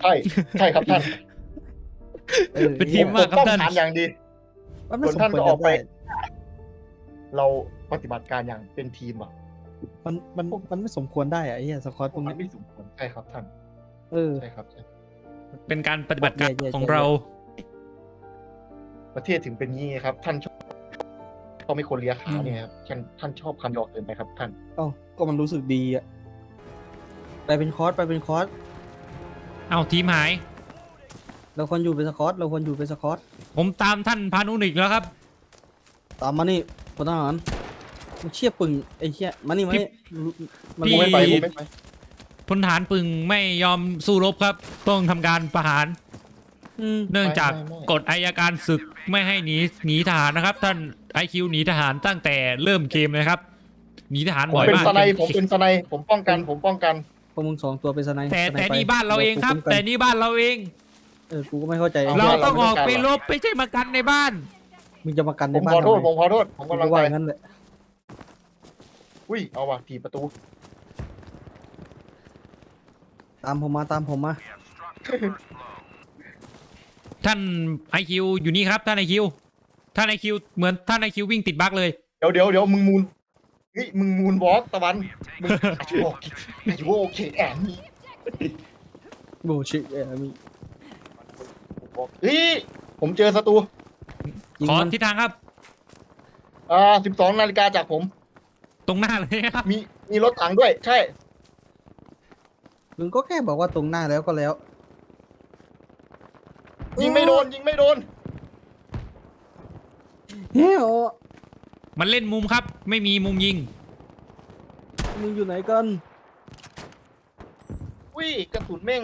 ใช่ใช่ครับท่านเออเป็นทีมผมมากครับต้องท่านทานอย่างดีมันไม่สมส่วนท่านควรก็ออกไปจะได้เราปฏิบัติการอย่างเป็นทีมอะมันมันมันไม่สมควรได้อะไอ้เหี้ยสควอตพวกมันี้นไม่สมควรใช่ครับท่านเออ ใช่ครับใช่เป็นการปฏิบัติการแย่ๆของเรา ประเทศถึงเป็นงี้ครับ ท่านชอบชอบไม่คนเลียขาเนี่ยครับท่านท่านชอบคำหยอกเกินไปครับท่าน เอ้าก็มันรู้สึกดีอะไปเป็นคอร์สไปเป็นคอร์ส เอาทีมหาย เราควรอยู่เป็นสกอตเราควรอยู่เป็นสกอตผมตามท่านพานุนิกแล้วครับ ตามมานี่พลทหารมันเชี่ยปึงไอ้เชี่ยมานี่มานี่มันพี่ผมไม่ไปผมไม่ไปพลทหารปึงไม่ยอมสู้รบครับ ต้องทำการประหาร อืมเนื่องจากไม่ไม่ไม่กฎอายการศึกไม่ให้หนีหนีทหารนะครับ ท่านไอคิวหนีทหารตั้งแต่เริ่มเกมเลยครับ หนีทหารผมบ่อยเป็นมากสไนผมเป็นสไนผมป้องกันผมป้องกัน พวกมึงสองตัวเป็นสไนแต่สไแต่ไปนี่บ้านเราเองครับกูคุ้มกันแต่นี่บ้านเราเอง เออ กูก็ไม่เข้าใจเอาเราบ้นต้องออกไม่ไปต้องการรบไม่ใช่มากันในบ้าน มึงจะมากันผในมบ้านขอโทษทำไมผมขอโทษ ผมกูกำลังก็ไปว่าอย่างนั้นแหละอุ้ย เอาว่ะถีบประตู ตามผมมาตามผมมา ท่านไอคิวอยู่นี่ครับ ท่านไอคิวท่านไอคิวเหมือนท่านไอคิววิ่งติดบั๊กเลย เดี๋ยวเดี๋ยวเดี๋ยวมึงมูน เฮ้ยมึงมูนวอล์กตะวันมึงอายุโอเคอายุโอเคแอนนี่โบชิเออมีเฮ้ยผมเจอศัตรูยิงขอมันทิศทางครับ อ่าสิบสองนาฬิกาจากผม ตรงหน้าเลยครับ มีมีรถถังด้วย ใช่ มึงก็แค่บอกว่าตรงหน้าแล้วก็แล้วยิงไม่โดนยิงไม่โดน เฮ้ย มันเล่นมุมครับ ไม่มีมุมยิง มึงอยู่ไหนกันอุ้ยกระสุนแม่ง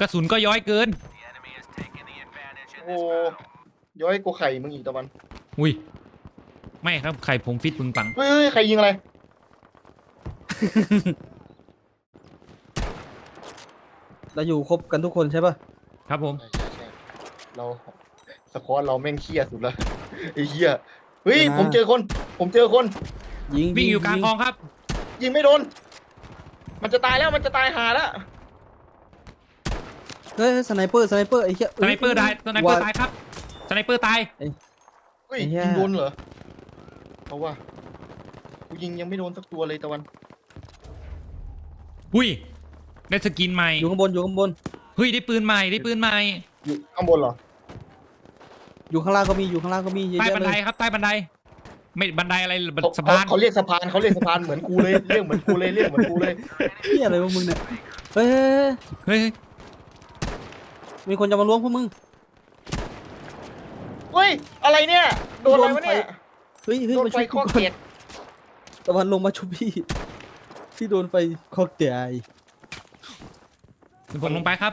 กระสุนก็ย้อยเกิน โอ้ย้อยกูไข่มึงอีกตะวันอุ้ย ไม่ครับไข่ผมฟิตปึงปัง เฮ้ยเฮ้ยใครยิงอะไรเราอยู่ครบกันทุกคนใช่ป่ะครับผม ใช่ใช่ใช่เรา สควอตเราแม่งเครียดสุดละไอ้เหี้ยเฮ้ยผมเจอคน ผมเจอคน ยิงวิ่งอยู่กลางคลองครับ ยิงไม่โดน มันจะตายแล้วมันจะตายหาแล้วเฮ้ยสไนเปอร์สไนเปอร์ไอ้เหี้ยสไนเปอร์ตายสไนเปอร์ตายครับสไนเปอร์ตายเฮ้ยยิงโดนเหรอเพราะว่ากูยิงยังไม่โดนสักตัวเลยตะวันอุ้ยได้สกินใหม่อยู่ข้างบนอยู่ข้างบนเฮ้ยได้ปืนใหม่ได้ปืนใหม่อยู่ข้างบนเหรอ อยู่ข้างล่างก็มีอยู่ข้างล่างก็มีเยอะใต้แยะบันเลไดยครับใต้บันได ไม่บันไดอะไรบันเขาสะเขาพานเขาเรียกสะพานเขาเรียกสะพานเหมือนกูเลยเรียกเหมือนกูเลยเรียกเหมือนกูเลยเหี้ยอะไรพวกมึงเนี่ยเฮ้ยเฮ้ยเฮ้ยเฮ้ยมีคนจะมาล้วงพวกมึงเฮ้ยอะไรเนี่ยโดนอะไรวะเนี่ยเฮ้ยเฮ้ยโดนมาไฟช่วยข้อกูก่อเกียนดตะวันลงมาชุบพี่พี่โดนไฟคอกเตียไอเดี๋ยวผมลงไปครับ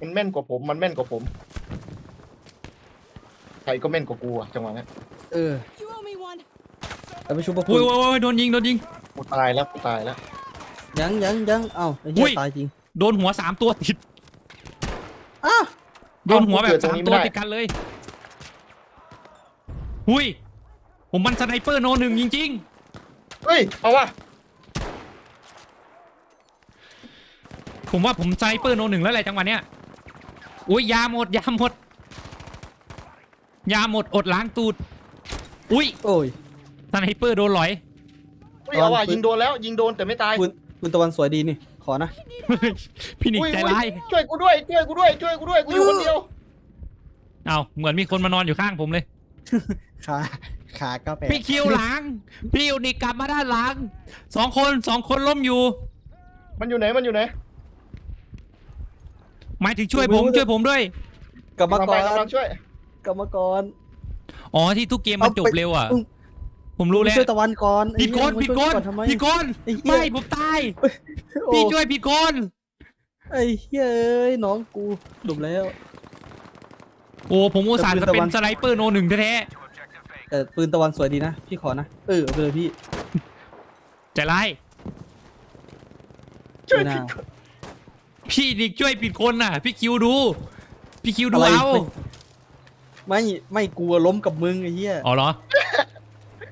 มันแม่นกว่าผมมันแม่นกว่าผมใค รก็แม่นกว่ากูอะจังหวะนั้นเออ You owe me one. แล้วไปชุบพวกอุ้คุยณโอ้ยโอ้ยโดนยิงโดนยิง กูตายแล้วกูตายแล้วยังยังยังเอ้าไอ้อุ้เหี้ยย ตายจริงโดนหัวสามตัวติดอ้าโดนหัวแบบเกิดตรสางมนี้ตัวไม่ได้ติดกันเลยอุ้ยผมมันสไนเปอร์โนหนึ่งจริง เฮ้ยเอาวะๆ ผมว่าผมสไนเปอร์โนหนึ่งแล้วแหละจังหวะเนี้ยอุ้ยยาหมดยาหมด ยาหมดอดล้างตูด อุ้ยโอ้ยสไนเปอร์โดนหลอยเฮ้ยเอาว่ะตอนปืนยิงโดนแล้วยิงโดนแต่ไม่ตายปืนปืนตะวันสวยดีนี่ ขอนะ พี่นิกอุ้ยใจอุ้ยร้ายช่วยกูด้วยช่วยกูด้วยช่วยกูด้วยกูอยู่คนเดียวเอาเหมือนมีคนมานอนอยู่ข้างผมเลย ขาขาเก้าแปดพี่คิวหลัง พี่ยูนิกกลับมาด้านหลังสองคนสองคนล้มอยู่ มันอยู่ไหนมันอยู่ไหนหมายถึงช่วยผมช่วยผมด้วย กลับมาก่อนกำลังไปกำลังช่วย กลับมาก่อนอ๋อที่ทุกเกมมันจบเร็วอะ มึงผมรู้แล้วช่วยตะวันก่อนผิดคนไอ้ผิดเหี้ยคมึงนช่วยทำไมผิดคนไอ้เหี้ยไม่ผมตายโอ้พี่ช่วยผิดคน ไอ้เฮ้ยเอ้ยน้องกูจบแล้ว โอ้ผมอุตส่าห์แต่จะปืนเป็นตะวันสไนเปอร์โนหนึ่งแท้แต่ปืนตะวันสวยดีนะ พี่ขอนะ เออเอาไปเลยพี่ๆใจร้ายช่วยไม่ผิน่าดคนพี่นิกช่วยผิดคนน่ะ พี่คิวดู พี่คิวดูอะไรเอา ไม่ไม่กลัวล้มกับมึงไอ้เหี้ยอ๋อเหรอ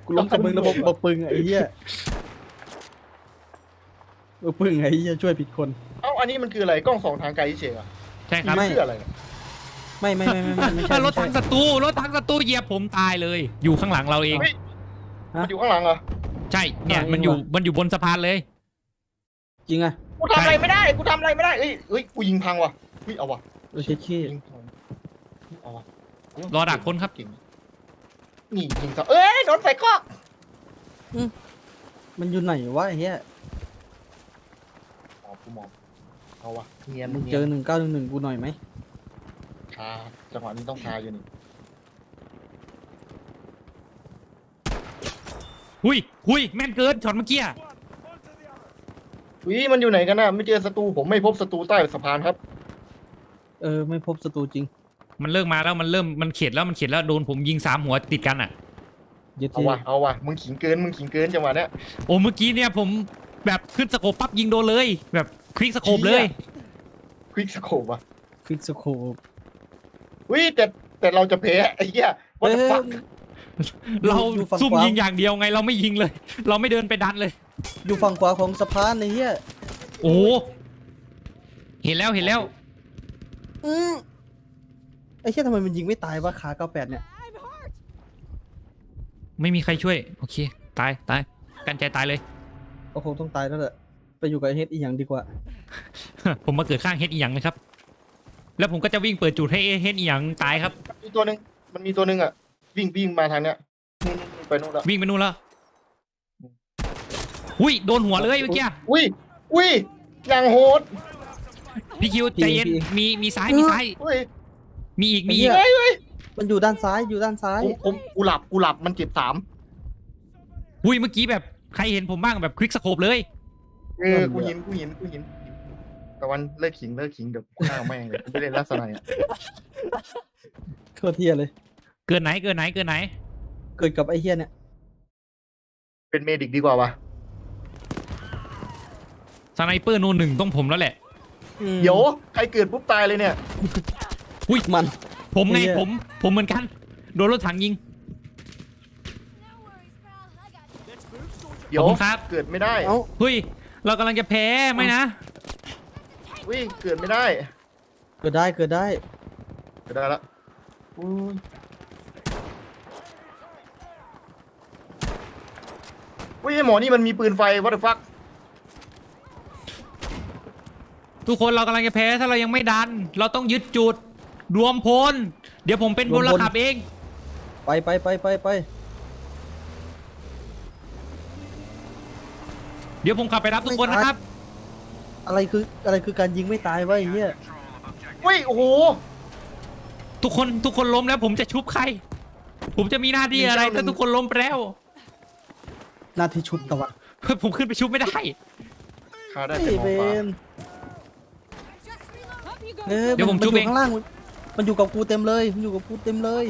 กูล้มกับมึงแล้วบอกบอกปึงอะไอ้เหี้ยเออปึ้งไอ้เหี้ยช่วยผิดคน เอ้าอันนี้มันคืออะไรกล้องสองทางไกลเฉยๆเหรอใช่ครับไม่เพื่ออะไรเนี่ยไม่ไม่ไม่ไม่ไม่ไม่ใช่รไม่ถถัใช่งศัตรูรถถังศัตรูเหยียบผมตายเลย อยู่ข้างหลังเราเองเฮ้ยฮะมันอยู่ข้างหลังเหรอใช่เนี่ยข้างหลังมันอยู่เองว่ะมันอยู่บนสะพานเลย จริงอะกูทำอะไรไม่ได้กูทำอะไรไม่ได้เอ้ยเอ้ยกูยิงพังว่ะเฮ้ยเอาว่ะโอเคเคยิงพังเฮ้ยเอาว่ะ รอดักคนครับเก่งนี่ยิงซะเอ้ยโดนไฟคอกมันอยู่ไหนวะไอ้เหี้ยหมอบกูหมอบเอาว่ะเนียนมึงเนีเจยอนหนึ่งเก้าหนึ่งหนึ่งกูหน่อยไหมคาจังหวะนี้ต้องคาอยู่นี่หุยหุยแม่นเกินช็อตเมื่อกี้อะอุ้ยมันอยู่ไหนกันน่ะไม่เจอศัตรูผมไม่พบศัตรูใต้สะพานครับ เออ ไม่พบศัตรูจริง มันเลิกมาแล้วมันเริ่มมันเข็ดแล้วมันเข็ดแล้วโดนผมยิงสามหัวติดกันอะเย็ดเอาทีว่ะเอาว่ะมึงขิงเกิน มึงขิงเกินจังหวะเนี้ย โอ้เมื่อกี้เนี่ยผมแบบขึ้นสโคปปั๊บยิงโดนเลย แบบคลิกสโคปเลยควิกสโคปว่ะควิกสโคปอุ้ยแต่แต่เราจะแพ้ไอ้เหี้ยวัเอ้นยฟักเราอยู่ฝั่งซุ่มขวายิยิงอย่างเดียวไงเราไม่ยิงเลย เราไม่เดินไปดันเลย อยู่ฝั่งขวาของสะพานไอ้เหี้ยโอ้เห็นแล้วเห็นแล้ว อืม ไอ้เหี้ยทำไมมันยิงไม่ตายวะขาเก้าแปดเนี่ย ไม่มีใครช่วย โอเค ตายตาย กันใจตายเลย ก็คงต้องตายแล้วแหละ ไปอยู่กับไอ้เฮดอีกอย่างดีกว่า ผมมาเกิดข้างเฮดอีหยังเลยครับ แล้วผมก็จะวิ่งเปิดจุดให้เฮดอีหยังตายครับ มีตัวหนึ่งมันมีตัวหนึ่งอะ วิ่งวิ่งมาทางเนี้ยนู่นนู่นไปนู่นแล้ววิ่งไปนู่นแล้วอุ้ยโดนหัวเลยเมื่อกี้ อุ้ยอุ้ยอย่างโหดพี่คิวใจเย็น พี่ มีมีซ้ายมีซ้าย อุ้ย มีอีกไอ้มีเหี้อียกเฮ้ยเฮ้ยมันอยู่ด้านซ้ายอยู่ด้านซ้ายผมผมกูหลับกูหลับมันเจ็บสามอุ้ยเมื่อกี้แบบใครเห็นผมบ้างแบบคลิกสโคปเลย เออกูเห็นกูเห็นกูเห็นแต่วันเลิกขิงเลิกขิงเดี๋ยวกูหน้าแม่งเลยกูไม่เล่นลักษณะอะโคตรเทียเลย เกินไหนเกินไหนเกินไหน เกิดกับไอ้เฮียเนี่ยเป็นเมดิกดีกว่าวะสไนเปอร์โนหนึ่งต้องผมแล้วแหละ อืมเดี๋ยวใครเกิดปุ๊บตายเลยเนี่ย อุ้ยมัน ผมไงไอ้เหี้ยผม ผมเหมือนกัน โดนรถถังยิง เดี๋ยวขอบคุณครับ เกิดไม่ได้เอ้า เฮ้ย เรากำลังจะแพ้ไหมนะอุ้ยเกิดไม่ได้เกิดได้เกิดได้ เกิดได้ละอุ้ยอุ้ยไอ้หมอนี่มันมีปืนไฟวัตถุฟักทุกคนเรากำลังจะแพ้ถ้าเรายังไม่ดัน เราต้องยึดจุด รวมพล เดี๋ยวผมเป็นพรวมลพลขับเอง ไปไปไปไปไปเดี๋ยวผมขับไปรับทุกคนนะครับ อะไรคืออะไรคือการยิงไม่ตายวะไอ้เหี้ยอุ้ยโอ้โหทุกคนทุกคนล้มแล้วผมจะชุบใคร ผมจะมีหน้าที่อะไรหนึ่งเก้าหนึ่ถ้างทุกคนล้มไปแล้วหน้าที่ชุบตะวันผมขึ้นไปชุบไม่ได้คาได้ไอ้แต่มองเบฟ้านเออเดี๋ยวผมนชุบอเอง ข้างล่าง มันมันอยู่กับกูเต็มเลย มันอยู่กับกูเต็มเลย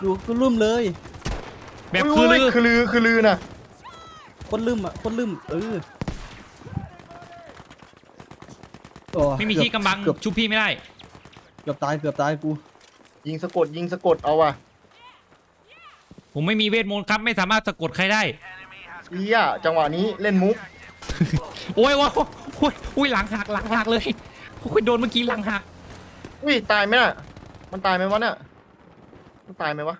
อยู่กับกูลืมเลย แบบอุ้ยคือลือคือลือคือลือน่ะคนลืมอะ คนลืมเออโอ้ไม่มีเกือบที่กำบังเกือบชุบพี่ไม่ได้ เกือบตายเกือบตายกูยิงสะกดยิงสะกดเอาว่ะผมไม่มีเวทมนต์ครับไม่สามารถสะกดใครได้เฮียจังหวะนี้เล่นมุกโอ้ยโอ้ยโอ้ยโอ้ยหลังหักหลังหักเลยโอ้ยโดนเมื่อกี้หลังหัก อุ้ยตายไหมน่ะ มันตายไหมวะเนี่ยมันตายไหมวะ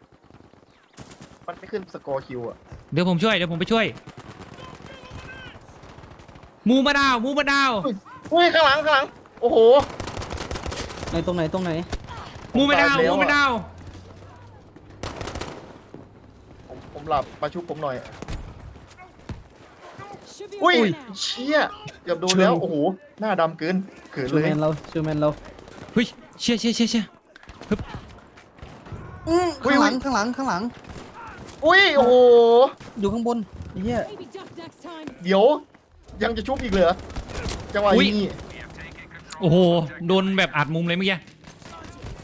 มันไม่ขึ้นสกอร์คิวอะเดี๋ยวผมช่วยเดี๋ยวผมไปช่วยมูมะนาวมูมะนาวอุ้ยข้างหลังข้างหลัง โอ้โหในตรงไหนตรงไหน มูมะนาวตายแล้วมูอะมะนาวผมผมหลับมาชุบผมหน่อย อุ้อุ้ยยเชี่ยเกือบโดนแล้ว โอ้โห หน้าดำเกินเขินชูเลแมยนเราชูแมนเราเฮ้ย เชี่ยเชี่ยเชี่ยเชี่ยอืมข้างหลังข้างหลังข้างหลัง อุ้ยโอ้โหอยู่ข้างบนไอ้เหี้ยเดี๋ยว ยังจะชุบอีกเหรอจังหวะนี้โอ้โหโดนแบบอัดมุมเลยเมื่อกี้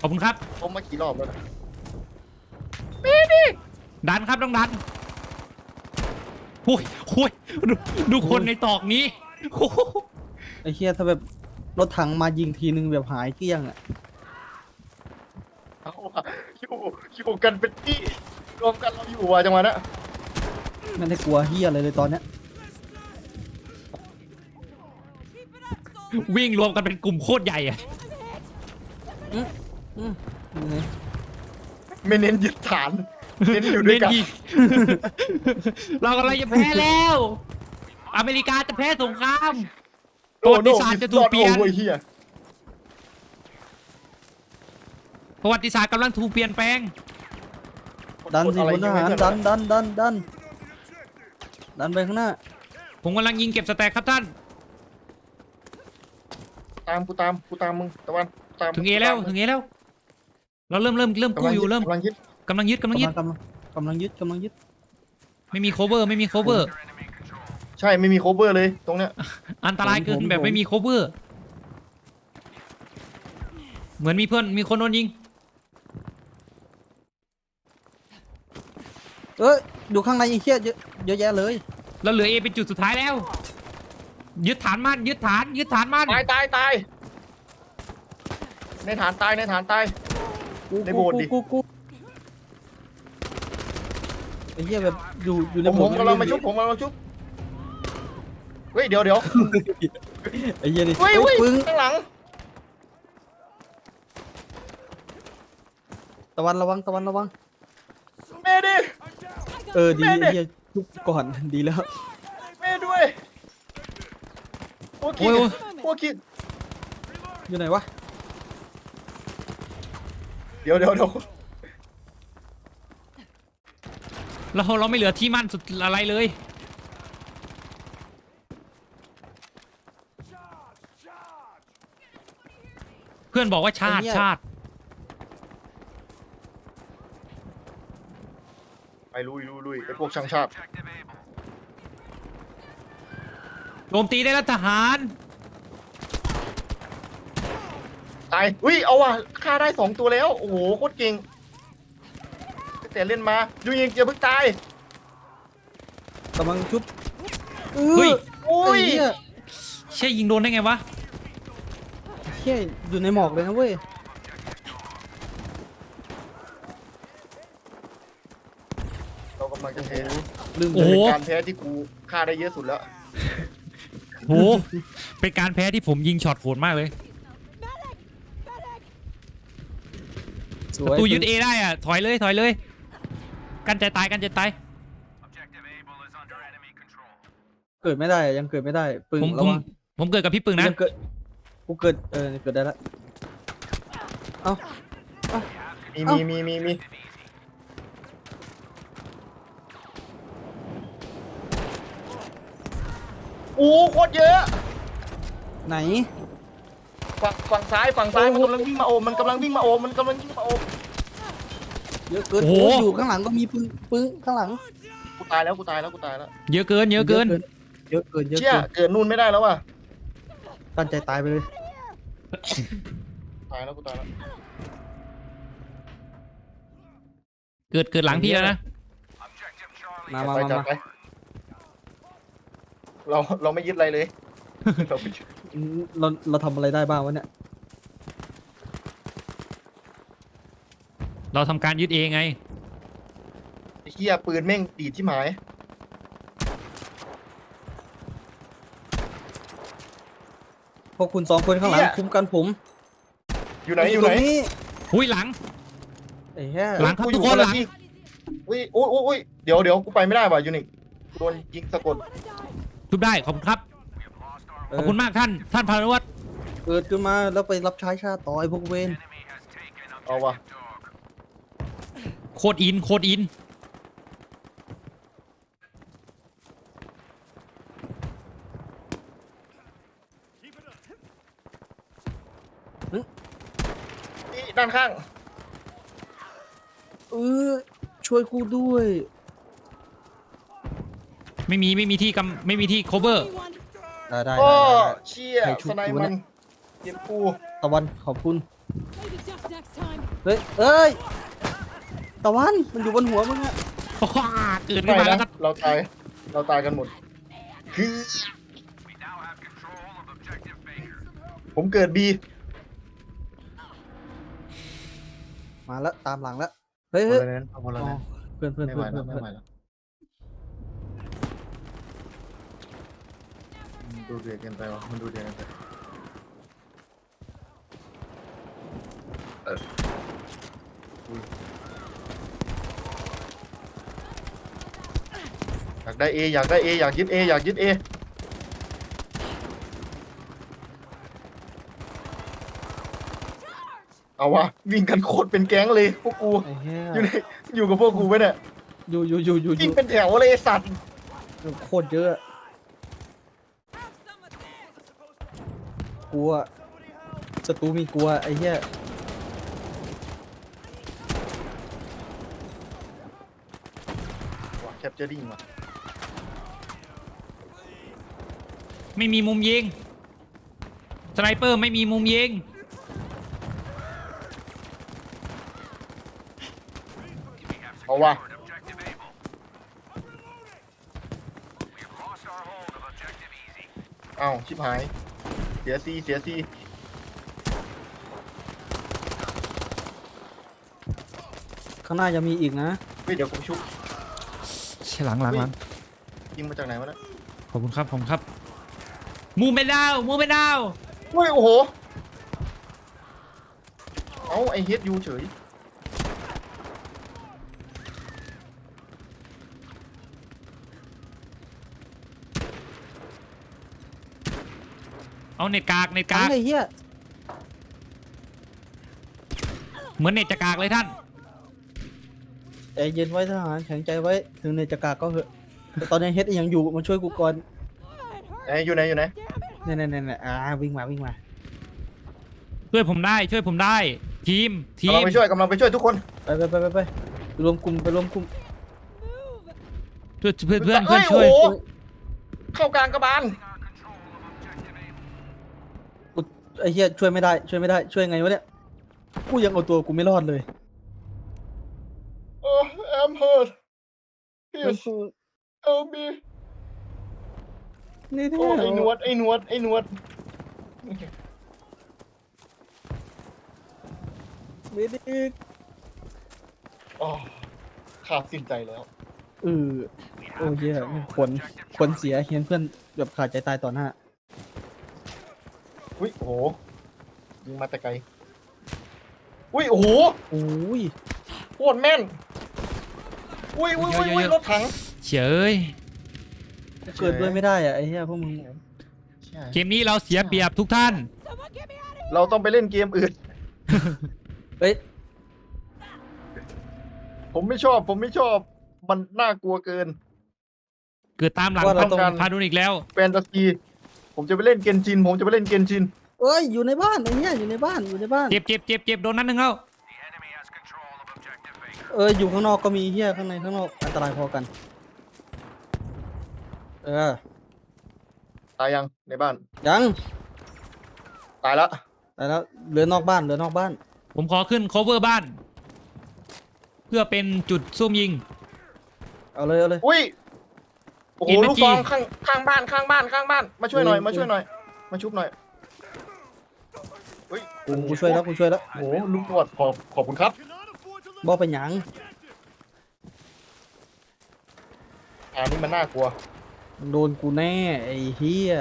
ขอบคุณครับ ผมมากี่รอบแล้วนะดันครับต้องดันโอ้ยโอ้ยดูดูคนในตอกนี้โอ้โหไอ้เหี้ยถ้าแบบรถถังมายิงทีนึงแบบหายเกลี้ยงอะ เอาว่ะ อยู่อยู่กันเป็นที่รวมกันเราอยู่ว่ะจังหวะนั้นไม่ได้กลัวเหี้ยอะไรเลยตอนเนี้ยวิ่งรวมกันเป็นกลุ่มโคตรใหญ่อะอืมยังไงไม่เน้นยึดฐานเน้นอยู่ด้วยกันเน้นยิงเรากำลังจะแพ้แล้ว อเมริกาจะแพ้สงคราม ประวัติศาสตร์จะถูกเปลี่ยน โอ้ยเฮียประวัติศาสตร์กำลังถูกเปลี่ยนแปลง ดันสิอะไรพลทหารยิงไม่ดัทันดันดันดันดันไปข้างหน้า ผมกำลังยิงเก็บสแต็กครับท่าน ตามกูตามกูตามมึงตะวันตามถึงเอแล้วถึงเอแล้ว เราเริ่มเริ่มเริ่มกู้อยู่เริ่มกำลังยึดกำลังยึดกำลังยึดกำลังกำลังยึดกำลังยึดไม่มี cover ไม่มี cover ใช่ไม่มีโคเวอร์เลยตรงเนี้ยอันตรายเกินแบบไม่มี cover เหมือนมีเพื่อนมีคนโดนยิง เอ้ยดูข้างในไอ้เหี้ยเยอะเยอะแยะเลยแล้วเหลือเอเป็นจุดสุดท้ายแล้ว ยึดฐานมันยึดฐานยึดฐานมันตายตายตายในฐานตายในฐานตาย กูในโบสถ์ดิ กูกูกูไอ้เหี้ยแบบอยู่อยู่ในผมโบผสมถ์กำลังมาชุบผมกำลังมาชุบเฮ้ยเดี๋ยวเดี๋ยวไอ้เหี้ยนี่เฮ้ยเฮ้เฮ้ยยปึ้งข้างหลังตะวันระวังตะวันระวังแม่ดิ เออดีแม่ไอ้เด็กเหี้ยทุบก่อนดีแล้ว แม่ด้วยพวกคิดโอ้ยพวกคิดอยู่ไหนวะเดี๋ยวเดี๋ยวเดี๋ยวเราเราไม่เหลือที่มั่นสุดอะไรเลย เพื่อนบอกว่าชาติชาติ ไป ลุยลุยลุยไอพวกช่างชาติโจมตีได้แล้วทหารตายอุ้ยเอาว่ะฆ่าได้สองตัวแล้ว โอ้โหโคตรเก่งตั้งแต่เล่นมายูยิงเจียเพิ่งตายกำลังชุบเฮ้ยอุ้ไอ้ยเหี้ยเชี่ยยิงโดนได้ไงวะเหี้ยอยู่ในหมอกเลยนะเว้ย เรากำลัง จะแพ้ลืมโอ้เลโหยเป็นการแพ้ที่กูฆ่าได้เยอะสุดแล้ว โห เป็นการแพ้ที่ผมยิงช็อตโหดมากเลยสปวยระตูยึดเอได้อะ ถอยเลย ถอยเลย กันใจตายกันใจตาย เกิดไม่ได้ยังเกิดไม่ได้ปึ้งผมผระมวังผมเกิดกับพี่ปึงนะ ยังเกิดกูเกิดเออเกิดได้ละเอ้ามีเอ้ามีมีมีมี อ้โคตรเยอะ ไหน ฝั่งฝั่งซ้ายฝั่งซ้ายมันกำลังวิ่งมาโอมมันกำลังวิ่งมาโอมมันกำลังวิ่งมาโอมเยอะเกินโอ้โหโอ้ยอยู่ข้างหลังก็มีปึ้งปึ้งข้างหลังกูตายแล้วกูตายแล้วกูตายแล้วเยอะเกิน เยอะเกิน เยอะเกินเยอะเชี่ยเกินเกิดนู่นไม่ได้แล้วว่ะตั้งใจตายไปเลยตายแล้วกูตายแล้วเกิดเกิดหลังพี่แล้วนะมามาไปมาจัดมาไป เราเราไม่ยึดอะไรเลยเราไม่ยึดอืมเราเราทำอะไรได้บ้างวะเนี่ยเราทำการยึดเองไง ไอ้เหี้ยปืนแม่งดีดที่หมายพวกคุณสองคนข้างหลังเหี้ยคุ้มกันผมอยู่ไหนอยู่ไหนตรงนี้หุ้ยหลัง ไอ้เหี้ยหลังครับกูอยู่ทุกคนละหลัง ที่อุ้ยอุ้ยอุ้ยอุ้ยเดี๋ยวเดี๋ยวกูไปไม่ได้ว่ะยูนิคโดนยิงสะกด ทุบได้ขอบคุณครับเอขอบอคุณมากท่าน ท่านพานุวัฒน์เกิดขึ้นมาแล้วไปรับใช้ชาติต่อยพวกเวนเอาว่ะโคตรอินโคตรอิน นี่ด้านข้าง เออช่วยกูด้วย ไม่มีไม่มีที่กำไม่มีที่ cover ได้ได้โอ้ได้ได้ เชี่ยใครชุบสไนกูมัเนี่นยเก็บกูตะวันขอบคุณ Maybe just next time. เฮ้ยเอ้ยตะวันมันอยู่บนหัวมึงอะว้าเกิดไม่ขึ้นมาแล้วนะครับเราตายเราตายกันหมดคือผมเกิดบีมาแล้วตามหลังแล้วเฮ้ยคนเฮ้ยละนั้นเอาคนละอ๋อนั้นเพื่อนเพื่อนไม่ไหเพื่วอนแล้เพื่วอนไม่เพื่อนไหวแล้ว ดูเดือดเกินไปวะมันดูเดือดเกินไปเอออุ้ยอยากได้เออยากได้เออยากยึดเออยากยึดเอเอาวะวิ่งกันโคตรเป็นแก๊งเลยพวกกูไอ้เหี้ยอยู่ในอยู่กับพวกกูไหมเนี่ยอยู่อยู่อยู่อยู่อวิ่งยู่เป็นแถวเลยไอ้สัตว์โคตรเยอะอะ กลัวศัตรูมีกลัวไอ้เหี้ยว่ะแคปเจอริ่งว่ะไม่มีมุมยิง สไนเปอร์ไม่มีมุมยิง เอาว่ะเอ้าชิบหาย เสียซีเสียซีข้างหน้ายังมีอีกนะ เฮ้ยเดี๋ยวผมชุบใช่หลังหลังหลังยิงมาจากไหนวะเนะขอบคุณครับขอบคุณครับมูไม่ดาวมูไม่ดาวเฮ้ยโอ้โห เอาไอเฮดยูเฉย เอาเน็ตกากเน็ตทั้กางกไอ้เหี้ยเหมือนเน็ตจะกากเลยท่าน ใจเย็นไว้ทหารแข็งใจไว้ ถึงเนยจะกากก็เหอะแต่ตอนนี้เฮ็ดยังอยู่มาช่วยกูก่อนไอยอยู่ไหนอยู่ไหนเนี่ยเนี่ยเนี่ยอ่าวิ่งมาวิ่งมาช่วยผมได้ช่วยผมได้ ทีมทีกำลัมงไปช่วยกำลังไปช่วยทุกคนไปไปไปไปไปรวมกลุ่มไปรวมกลุ่มช่วยเพื่อนเพื่อนเพื่อนฮ้ช่วยโอ้โหเข้ากลางกระบาล ไอ้เหี้ยช่วยไม่ได้ช่วยไม่ได้ช่วยไงวะเนี่ยกูยังเอาตัวกูไม่รอดเลยโอ้ I'm hurt please help me นี่โอ้ไอ้หนวดไอ้หนวดไอ้หนวดไม่ได้อ๋อขาดสิ้นใจแล้ว เออโอ้เหี้ยขนขนเสียเห็นเพื่อนแบบขาดใจตายต่อหน้า อุ้ยโอ้โหยิงมาแต่ไกลอุ้ยโอ้โหโอ้ยโคตรแม่นอุ้ยอุ้ยอุ้ยอุ้ยรถถังเฉยเกิดด้วยไม่ได้อะไอ้เหี้ยพวกมึงใช่เกมนี้เราเสียเปรียบทุกท่าน Someone get me out of เราต้องไปเล่นเกมอื่นเฮ้ยผมไม่ชอบ ผมไม่ชอบ มันน่ากลัวเกิน เกิดตามหลังว่าเราต้องต้องพาดูอีกแล้ว แฟนตาซี ผมจะไปเล่นเกนจิน ผมจะไปเล่นเกนจิน เอ้ยอยู่ในบ้านไอ้เหี้ยอยู่ในบ้านอยู่ในบ้าน เจ็บเจ็บเจ็บเจ็บโดนนัดหนึ่งแล้วเอออยู่ข้างนอกก็มีเหี้ยข้างในข้างนอกอันตรายพอกัน เออตายยังในบ้าน ยังตายแล้วแต่แล้วเหลือนอกบ้านเหลือนอกบ้าน ผมขอขึ้น cover บ้าน เพื่อเป็นจุดซุ่มยิง เอาเลยเอาเลย อุ้ย โอ้โห Energy ลูกฟองข้างข้างบ้านข้างบ้านข้างบ้าน มาช่วยหน่อยอืมมาช่วยหน่อย มาชุบหน่อยเฮ้ยกูกูช่วยแล้วกูช่วยแล้วโอ้โหลุงตรวจขอบขอบคุณครับบอกไปหยังอันนี้มันน่ากลัว โดนกูแน่ไอ้เหี้ย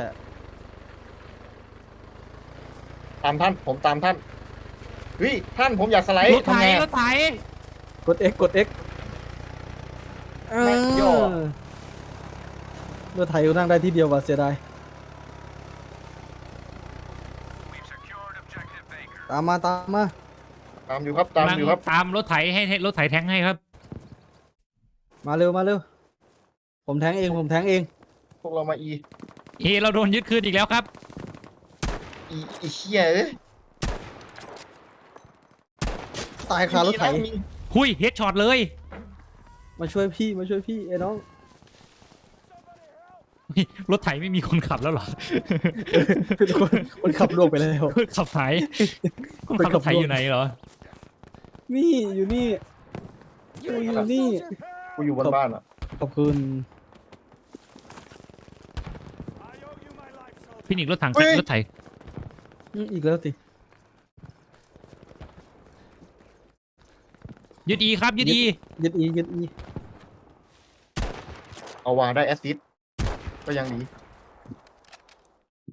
ตามท่าน ผมตามท่าน เฮ้ย ท่านผมอยากสไลด์รถไถทำไงรอะ ถไถกด X กด X เอแม่งย่อ รถไถกูนั่งได้ที่เดียวว่ะเสียดาย ตามมาตามมา ตามอยู่ครับตามอยู่ครับตามรถไถให้ให้รถไถแทงให้ครับ มาเร็วมาเร็ว ผมแทงเองผมแทงเอง พวกเรามาอีเอเราโดนยึดคืนอีกแล้วครับ อีอีเชี่ยเอ้ยตายคารถไถ มีนะมี หุยเฮดช็อตเลย มาช่วยพี่มาช่วยพี่ไอ้น้อง รถไถไม่มีคนขับแล้วเหรอคนคนขับล่วงไปแล้วคนขับหายคนขับรถไถอยู่ไหนเหรอ นี่อยู่นี่กูอยู่นี่กูอยู่บนบ้านอะขอบคุณพี่หนิกรถถังเฮ้ยรถไถอืมอีกแล้วสิยึดอีครับยึดอียึดอียึดอีเอาวางได้แอสซิด ก็ยังดี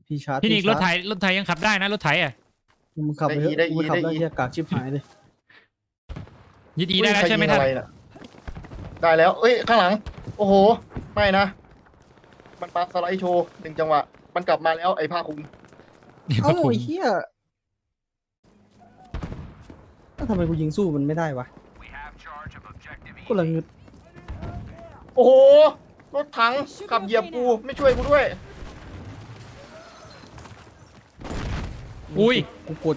พี่ชาร์จพี่นิกรถไถชารถไถยังขับได้นะรถไถอะร์จมึงขับไปเถอะได้อีมึงขับได้แล้วอีเฮียกากชิบหายเลยยึดอีได้แล้วใช่ไหมเฮ้ท่ายนใครยิงอะรน่ะได้แล้ว เอ้ยข้างหลัง โอ้โห ไม่นะ มันปาสไลด์โชว์หนึ่งจังหวะ มันกลับมาแล้วไอ้ผ้าคลุมเอ้าไอ้เฮียแล้วทำไมกูยิงสู้มันไม่ได้วะกูละงึดโอ้โห รถถังขับเหยียบกูไม่ช่วยกูด้วย อุ้ยกูกด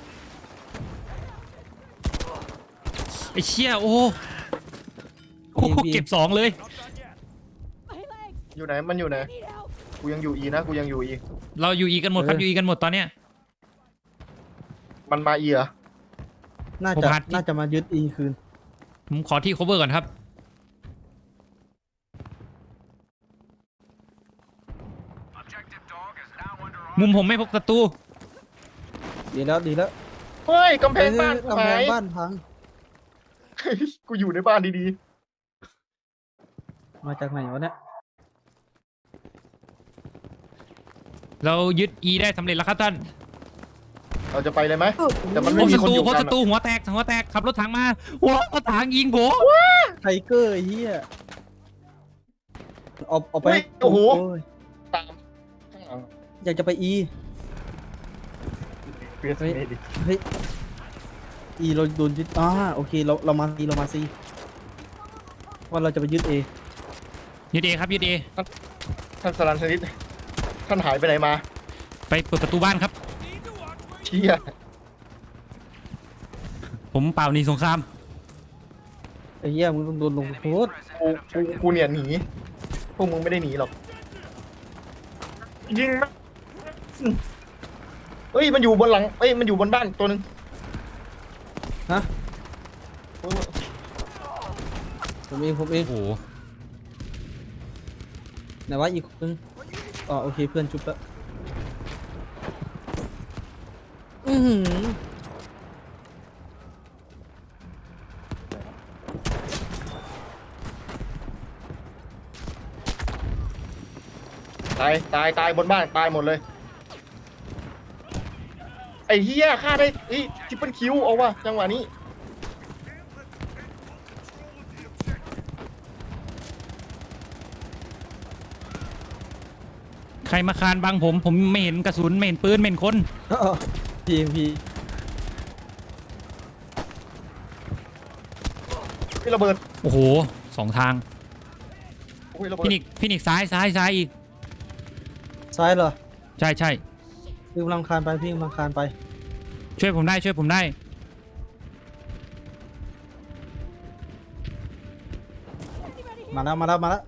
ไอ้เชี่ยโอ้โอ้โหเก็บสองเลย My legs! อยู่ไหนมันอยู่ไหน I need help! กูยังอยู่อีนะกูยังอยู่อีเราอยู่อีกันหมดครับอยู่อีกันหมดตอนเนี้ยมันมาอีเหรอน่าผมจะหาที่น่าจะมายึดอีคืนผมขอที่ cover ก่อนครับ มุมผมไม่พบศัตรูดีแล้วดีแล้วเฮ้ยกำแพงบ้านกูกำแพหางยบ้านพัง กูอยู่ในบ้านดีมาจากไหนวะเนี่ยเรายึดอีได้สำเร็จแล้วครับท่านๆ เราจะไปเลยไหม แต่มันพไม่บมีศัคนตรูอยู่พบกันศัตรูหัวแตกหัวแตกขับรถถังมาว้าวรถถังยิงผมไทเกอร์ไอ้เฮียเอาเอาไปเฮ้ยโอ้โห ย อยากจะไปอีเฟียสเฮ้ยเมดิเฮ้ยอีเราโดนยึดอ่าโอเคเราเรามาซีเรามาซีว่าเราจะไปยึดเอยึดเอครับยึดเอท่านสรันชนิดท่านหายไปไหนมา ไปเปิดประตูบ้านครับเชี่ยผมเป่าหนีสงครามไอ้เหี้ยมึงต้องโดนลงโทษกูกูกูเนี่ยหนีพวกมึงไม่ได้หนีหรอกยิงนะ เฮ้ยมันอยู่บนหลังเอ้ยมันอยู่บนบ้านตัวหนึงฮะเออผมเองผมเองโอ้โหไหนว่าอีกคนนึงอ๋อโอเคเพื่อนชุบแล้วอือหือตายตายตายบนบ้านตายหมดเลยไอ้เฮียฆ่าได้เฮ้ยทิปเปิลคิวเอาว่ะจังหวะนี้ใครมาคานบังผม ผมไม่เห็นกระสุนไม่เห็นปืนไม่เห็นคนอ๋อพีพีพี่ระเบิดโอ้โหสองทางโอ้ยระเบิดพี่นิกพี่นิกซ้ายซ้ายซ้ายอีกซ้ายเหรอใช่ใช่พี่กำลังคานไปพี่กำลังคานไป ช่วยผมได้ช่วยผมได้ มาแล้วมาแล้วมาแล้ว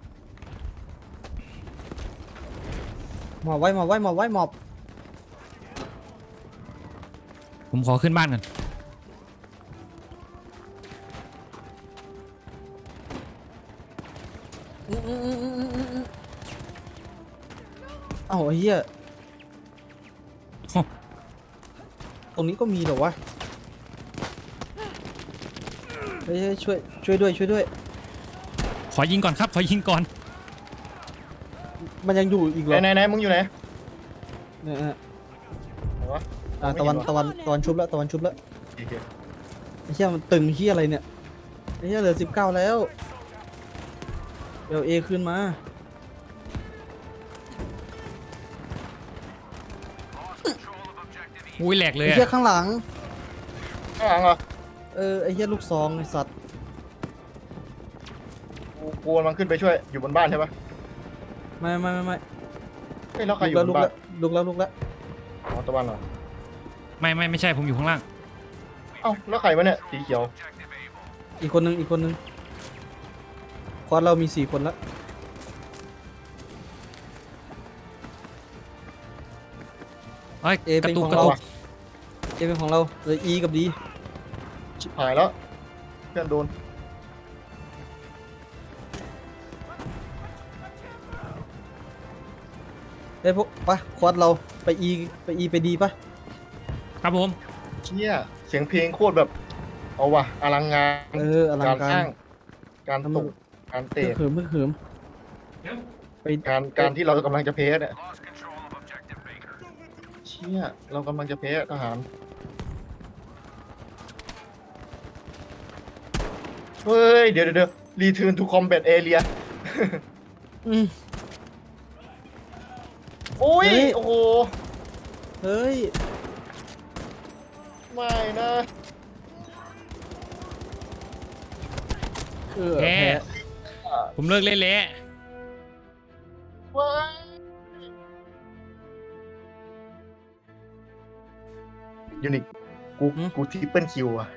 หมอบไว้หมอบไว้หมอบไว้หมอบผมขอขึ้นบ้านก่อนอื้ออื้ออื้ออื้ออื้ออื้อเอ้าไอ้เหี้ย ตรงนี้ก็มีเหรอวะเฮ้ยเฮ้ยช่วยช่วยด้วยช่วยด้วย ขอยิงก่อนครับ ขอยิงก่อน มันยังอยู่อีกเหรไหนอไหนไหนมึงอยู่ไหน เนี่ยเนี่ยไหนวะ อ่าไม่ตะเห็วันนวะตะวันตะวันชุบแล้วตะวันชุบแล้วโอเคไอ้เหี้ยมันตึงเหี้ยอะไรเนี่ยไอ้เหี้ยเหลือสิบเก้าแล้วเดี๋ยวเอขึ้นมา อุ้ยแหลกเลยไอ้อะเหี้ยข้างหลัง ข้างหลังเหรอเออไอ้เหี้ยลูกซองไอ้สัตว์กูกูกำลังขึ้นไปช่วยอยู่บนบ้านใช่ปะไม่ไม่ไม่ไม่เฮ้ยแล้วใครลุอกยู่แล้วบลุนกบ้าแล้วลุกแล้วลุกแล้วอ๋อตะวันเหรอไม่ไม่ไม่ใช่ผมอยู่ข้างล่างเอ้าแล้วใครวะเนี่ยสีเขียวอีกคนนึงอีกคนนึงควอดเรามีสี่คนแล้ว เอ้ย เอกระเป็นตุกของกระเรา ตุกเอเป็นของเราเหลยอีกับดีชิบหายแล้วเพื่อนโดนเอ้ยพวกไปะควอดเราไปอีไปอีไปดีปะครับผม เชี่ยเสียงเพลงโคตรแบบ เอาว่ะอลังงานเอออลังการกาสร้ารงการตกการเพื่เตะอเขิมเพื่อเขิมไปการการที่เรากำลังจะเพสเนี่ย ชี่ยเรากำลังจะแพ้ทหาร เฮ้ย เดี๋ยวเดี๋ยวเดี๋ยว return to combat area อืม โอ้ย เฮ้ย โอ้โห เฮ้ย ไม่นะ เออแพ้ แพ้ผมเลิกเล่นแล้วว้ ยูนิคกูกูทริปเปิลคิวอะ